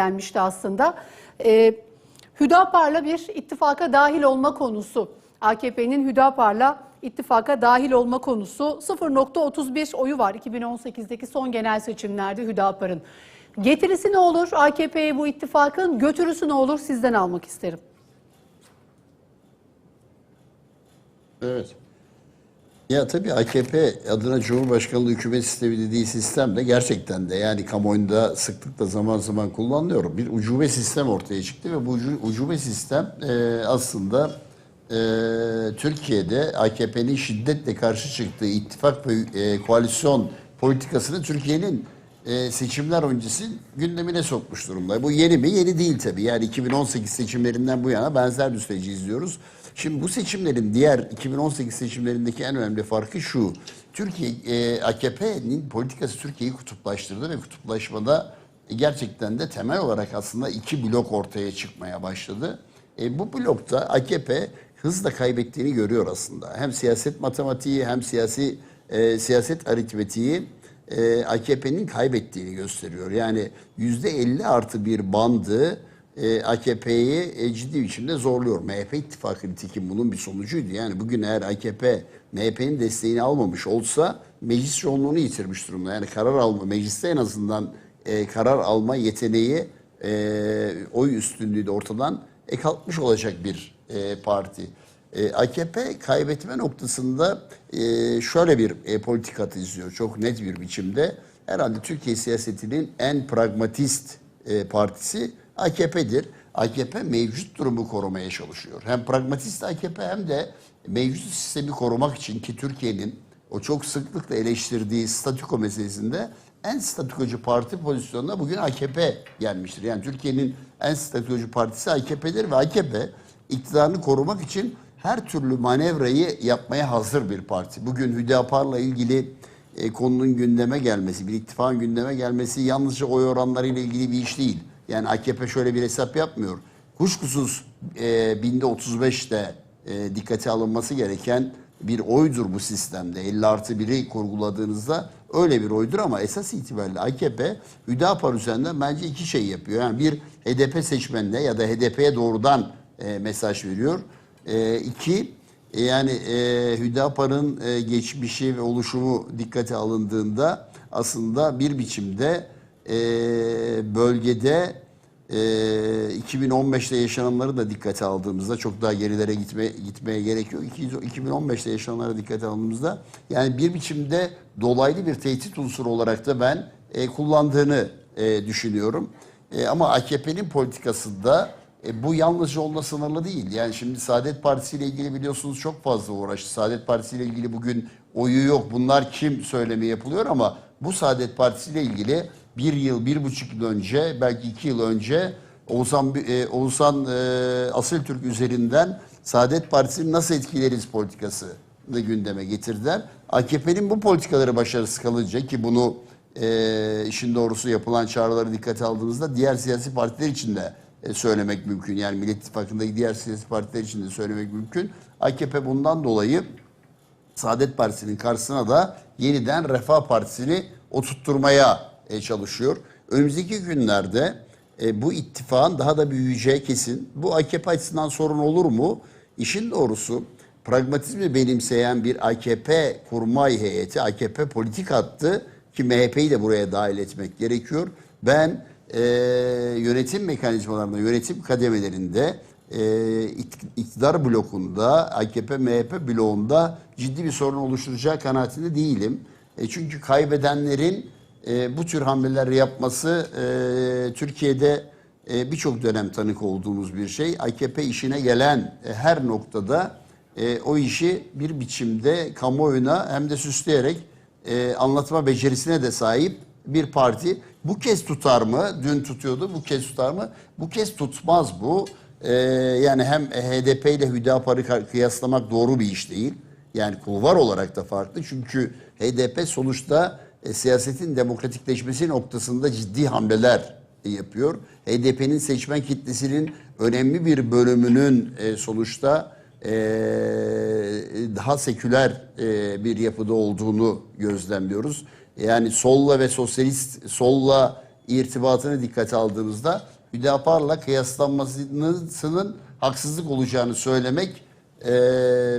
gelmişti aslında. Ee, Hüdapar'la bir ittifaka dahil olma konusu. AKP'nin Hüdapar'la ittifaka dahil olma konusu 0.31 oyu var 2018'deki son genel seçimlerde Hüdapar'ın. Getirisi ne olur AKP'ye bu ittifakın, götürüsü ne olur sizden almak isterim. Evet. Ya tabii AKP adına Cumhurbaşkanlığı hükümet sistemi dediği sistem de gerçekten de yani kamuoyunda sıklıkla zaman zaman kullanılıyor. Bir ucube sistem ortaya çıktı ve bu ucu- ucube sistem e, aslında e, Türkiye'de AKP'nin şiddetle karşı çıktığı ittifak ve e, koalisyon politikasını Türkiye'nin e, seçimler öncesi gündemine sokmuş durumda. Bu yeni mi? Yeni değil tabii. Yani 2018 seçimlerinden bu yana benzer bir süreci izliyoruz. Şimdi bu seçimlerin diğer 2018 seçimlerindeki en önemli farkı şu. Türkiye e, AKP'nin politikası Türkiye'yi kutuplaştırdı ve kutuplaşmada gerçekten de temel olarak aslında iki blok ortaya çıkmaya başladı. E, bu blokta AKP hızla kaybettiğini görüyor aslında. Hem siyaset matematiği hem siyasi e, siyaset aritmetiği e, AKP'nin kaybettiğini gösteriyor. Yani yüzde 50 artı bir bandı e, AKP'yi e, ciddi biçimde zorluyor. MHP ittifakı nitekim bunun bir sonucuydu. Yani bugün eğer AKP MHP'nin desteğini almamış olsa meclis çoğunluğunu yitirmiş durumda. Yani karar alma, mecliste en azından e, karar alma yeteneği, e, oy üstünlüğü de ortadan e, kalkmış olacak bir e, parti. E, AKP kaybetme noktasında e, şöyle bir e, politikat izliyor çok net bir biçimde. Herhalde Türkiye siyasetinin en pragmatist e, partisi AKP'dir. AKP mevcut durumu korumaya çalışıyor. Hem pragmatist AKP hem de mevcut sistemi korumak için ki Türkiye'nin o çok sıklıkla eleştirdiği statüko meselesinde en statükocu parti pozisyonuna bugün AKP gelmiştir. Yani Türkiye'nin en statükocu partisi AKP'dir ve AKP iktidarını korumak için her türlü manevrayı yapmaya hazır bir parti. Bugün Hüdapar'la ilgili e, konunun gündeme gelmesi, bir ittifakın gündeme gelmesi yalnızca oy oranlarıyla ilgili bir iş değil. Yani AKP şöyle bir hesap yapmıyor. Kuşkusuz e, binde 35'te e, dikkate alınması gereken bir oydur bu sistemde. 50 artı 1'i kurguladığınızda öyle bir oydur ama esas itibariyle AKP Hüdapar üzerinden bence iki şey yapıyor. Yani bir HDP seçmenine ya da HDP'ye doğrudan e, mesaj veriyor. E, iki e, yani e, Hüdapar'ın e, geçmişi ve oluşumu dikkate alındığında aslında bir biçimde e, bölgede e, 2015'te yaşananları da dikkate aldığımızda çok daha gerilere gitme, gitmeye gerek yok. İki- 2015'te yaşananları dikkate aldığımızda yani bir biçimde dolaylı bir tehdit unsuru olarak da ben e, kullandığını e, düşünüyorum. E, ama AKP'nin politikasında e, bu yalnızca onunla sınırlı değil. Yani şimdi Saadet Partisi ile ilgili biliyorsunuz çok fazla uğraştı. Saadet Partisi ile ilgili bugün oyu yok. Bunlar kim söylemi yapılıyor ama bu Saadet Partisi ile ilgili bir yıl, bir buçuk yıl önce, belki iki yıl önce Oğuzhan, e, Oğuzhan e, Asıltürk üzerinden Saadet Partisi'ni nasıl etkileriz politikası da gündeme getirdiler. AKP'nin bu politikaları başarısız kalınca ki bunu e, işin doğrusu yapılan çağrıları dikkate aldığımızda diğer siyasi partiler için de e, söylemek mümkün. Yani Millet İttifakı'ndaki diğer siyasi partiler için de söylemek mümkün. AKP bundan dolayı Saadet Partisi'nin karşısına da yeniden Refah Partisi'ni oturtturmaya e, çalışıyor. Önümüzdeki günlerde e, bu ittifakın daha da büyüyeceği kesin. Bu AKP açısından sorun olur mu? İşin doğrusu pragmatizmi benimseyen bir AKP kurmay heyeti, AKP politik hattı ki MHP'yi de buraya dahil etmek gerekiyor. Ben e, yönetim mekanizmalarında, yönetim kademelerinde e, iktidar blokunda, AKP MHP bloğunda ciddi bir sorun oluşturacağı kanaatinde değilim. E, çünkü kaybedenlerin e, bu tür hamleler yapması e, Türkiye'de e, birçok dönem tanık olduğumuz bir şey. AKP işine gelen e, her noktada e, o işi bir biçimde kamuoyuna hem de süsleyerek e, anlatma becerisine de sahip bir parti. Bu kez tutar mı? Dün tutuyordu. Bu kez tutar mı? Bu kez tutmaz bu. E, yani hem HDP ile Hüdapar'ı kıyaslamak doğru bir iş değil. Yani kulvar olarak da farklı. Çünkü HDP sonuçta e, siyasetin demokratikleşmesi noktasında ciddi hamleler e, yapıyor. HDP'nin seçmen kitlesinin önemli bir bölümünün e, sonuçta e, daha seküler e, bir yapıda olduğunu gözlemliyoruz. Yani solla ve sosyalist solla irtibatını dikkate aldığımızda Hüdapar'la kıyaslanmasının haksızlık olacağını söylemek e,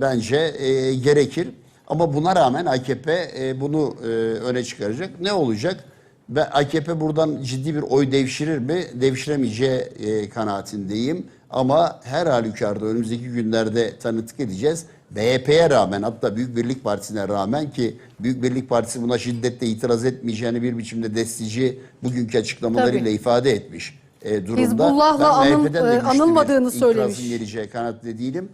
bence e, gerekir. Ama buna rağmen AKP e, bunu e, öne çıkaracak. Ne olacak? Ve AKP buradan ciddi bir oy devşirir mi? Devşiremeyeceği e, kanaatindeyim. Ama her halükarda önümüzdeki günlerde tanıklık edeceğiz. BHP'ye rağmen hatta Büyük Birlik Partisi'ne rağmen ki Büyük Birlik Partisi buna şiddetle itiraz etmeyeceğini bir biçimde destici bugünkü açıklamalarıyla Tabii. ifade etmiş e, durumda. Hizbullah'la anıl- e, anılmadığını itirazın söylemiş. geleceği kanaatinde değilim.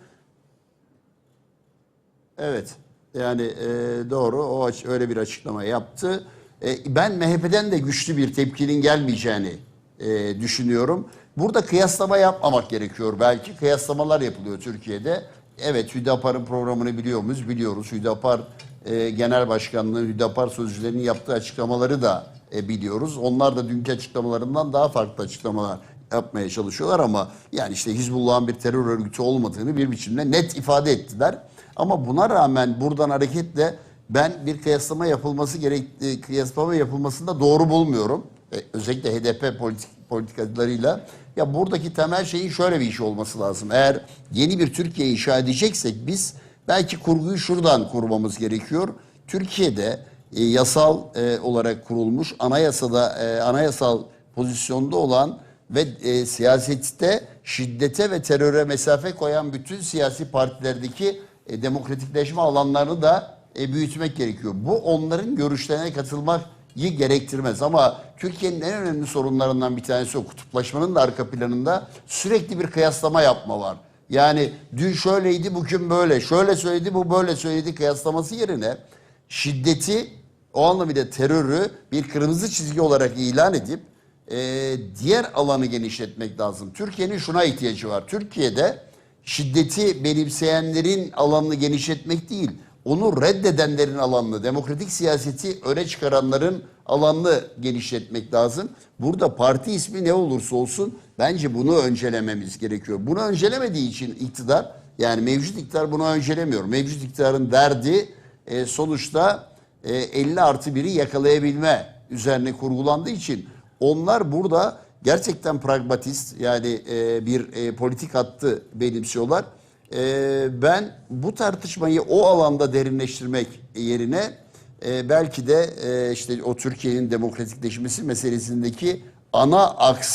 Evet. Yani e, doğru o öyle bir açıklama yaptı. E, ben MHP'den de güçlü bir tepkinin gelmeyeceğini e, düşünüyorum. Burada kıyaslama yapmamak gerekiyor belki. Kıyaslamalar yapılıyor Türkiye'de. Evet Hüdapar'ın programını biliyor muyuz? Biliyoruz. Hüdapar e, Genel Başkanlığı, Hüdapar sözcülerinin yaptığı açıklamaları da e, biliyoruz. Onlar da dünkü açıklamalarından daha farklı açıklamalar yapmaya çalışıyorlar ama yani işte Hizbullah'ın bir terör örgütü olmadığını bir biçimde net ifade ettiler. Ama buna rağmen buradan hareketle ben bir kıyaslama yapılması gerek e, kıyaslama yapılmasını da doğru bulmuyorum. E, özellikle HDP politik, politikalarıyla. Ya buradaki temel şeyin şöyle bir iş olması lazım. Eğer yeni bir Türkiye inşa edeceksek biz belki kurguyu şuradan kurmamız gerekiyor. Türkiye'de e, yasal e, olarak kurulmuş anayasada e, anayasal pozisyonda olan ve e, siyasette şiddete ve teröre mesafe koyan bütün siyasi partilerdeki e, demokratikleşme alanlarını da e, büyütmek gerekiyor. Bu onların görüşlerine katılmayı gerektirmez ama Türkiye'nin en önemli sorunlarından bir tanesi o kutuplaşmanın da arka planında sürekli bir kıyaslama yapma var. Yani dün şöyleydi bugün böyle, şöyle söyledi bu böyle söyledi kıyaslaması yerine şiddeti o anlamıyla terörü bir kırmızı çizgi olarak ilan edip e, diğer alanı genişletmek lazım. Türkiye'nin şuna ihtiyacı var. Türkiye'de şiddeti benimseyenlerin alanını genişletmek değil, onu reddedenlerin alanını, demokratik siyaseti öne çıkaranların alanını genişletmek lazım. Burada parti ismi ne olursa olsun bence bunu öncelememiz gerekiyor. Bunu öncelemediği için iktidar, yani mevcut iktidar bunu öncelemiyor. Mevcut iktidarın derdi e, sonuçta e, 50 artı 1'i yakalayabilme üzerine kurgulandığı için onlar burada gerçekten pragmatist yani e, bir e, politik hattı benimsiyorlar. E, ben bu tartışmayı o alanda derinleştirmek yerine e, belki de e, işte o Türkiye'nin demokratikleşmesi meselesindeki ana aksının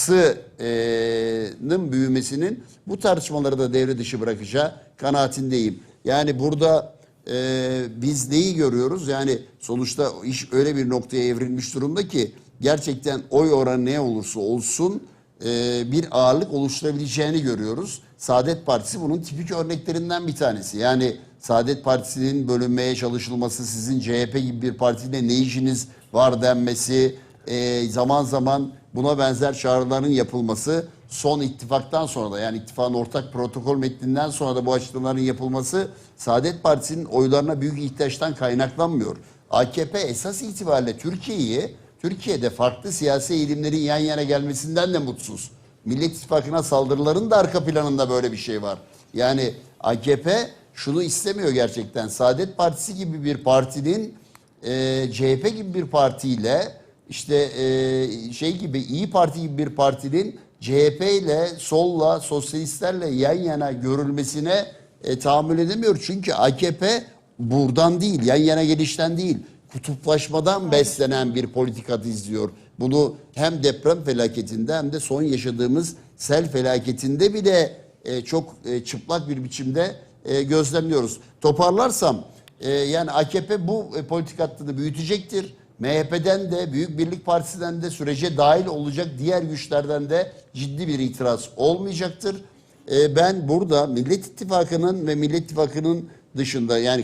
büyümesinin bu tartışmaları da devre dışı bırakacağı kanaatindeyim. Yani burada e, biz neyi görüyoruz? Yani sonuçta iş öyle bir noktaya evrilmiş durumda ki gerçekten oy oranı ne olursa olsun e, bir ağırlık oluşturabileceğini görüyoruz. Saadet Partisi bunun tipik örneklerinden bir tanesi. Yani Saadet Partisi'nin bölünmeye çalışılması, sizin CHP gibi bir partiyle ne işiniz var denmesi, e, zaman zaman buna benzer çağrıların yapılması son ittifaktan sonra da yani ittifakın ortak protokol metninden sonra da bu açıklamaların yapılması Saadet Partisi'nin oylarına büyük ihtiyaçtan kaynaklanmıyor. AKP esas itibariyle Türkiye'yi Türkiye'de farklı siyasi eğilimlerin yan yana gelmesinden de mutsuz. Millet İttifakı'na saldırıların da arka planında böyle bir şey var. Yani AKP şunu istemiyor gerçekten. Saadet Partisi gibi bir partinin e, CHP gibi bir partiyle işte e, şey gibi İyi Parti gibi bir partinin CHP ile solla sosyalistlerle yan yana görülmesine e, tahammül edemiyor. Çünkü AKP buradan değil yan yana gelişten değil kutuplaşmadan beslenen bir politikat izliyor. Bunu hem deprem felaketinde hem de son yaşadığımız sel felaketinde bile e, çok e, çıplak bir biçimde e, gözlemliyoruz. Toparlarsam e, yani AKP bu e, politik hattını büyütecektir. MHP'den de Büyük Birlik Partisi'den de sürece dahil olacak diğer güçlerden de ciddi bir itiraz olmayacaktır. E, ben burada Millet İttifakı'nın ve Millet İttifakı'nın dışında yani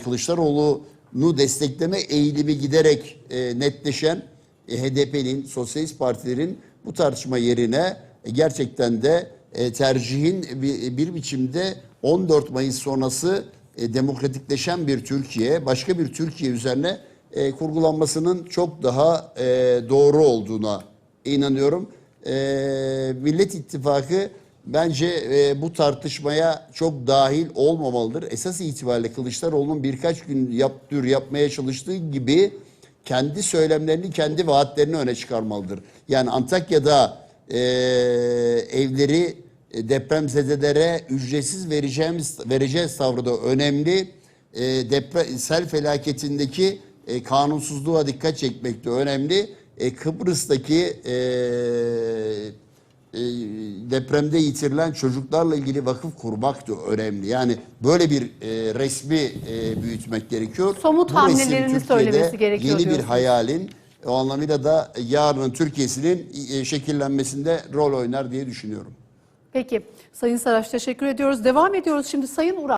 Kılıçdaroğlu'nu destekleme eğilimi giderek e, netleşen e, HDP'nin, sosyalist partilerin bu tartışma yerine e, gerçekten de e, tercihin bir, bir biçimde 14 Mayıs sonrası e, demokratikleşen bir Türkiye, başka bir Türkiye üzerine e, kurgulanmasının çok daha e, doğru olduğuna inanıyorum. E, Millet İttifakı bence e, bu tartışmaya çok dahil olmamalıdır. Esas itibariyle Kılıçdaroğlu'nun birkaç gün yaptır yapmaya çalıştığı gibi kendi söylemlerini, kendi vaatlerini öne çıkarmalıdır. Yani Antakya'da e, evleri e, depremzedelere ücretsiz vereceğimiz vereceğiz tavrı da önemli. E, deprem sel felaketindeki e, kanunsuzluğa dikkat çekmek de önemli. E, Kıbrıs'taki e, e, depremde yitirilen çocuklarla ilgili vakıf kurmak da önemli. Yani böyle bir e, resmi e, büyütmek gerekiyor. Somut Bu hamlelerini söylemesi gerekiyor Yeni bir diyorsunuz. hayalin o anlamıyla da yarının Türkiye'sinin e, şekillenmesinde rol oynar diye düşünüyorum. Peki Sayın Saraç teşekkür ediyoruz. Devam ediyoruz şimdi Sayın Ural.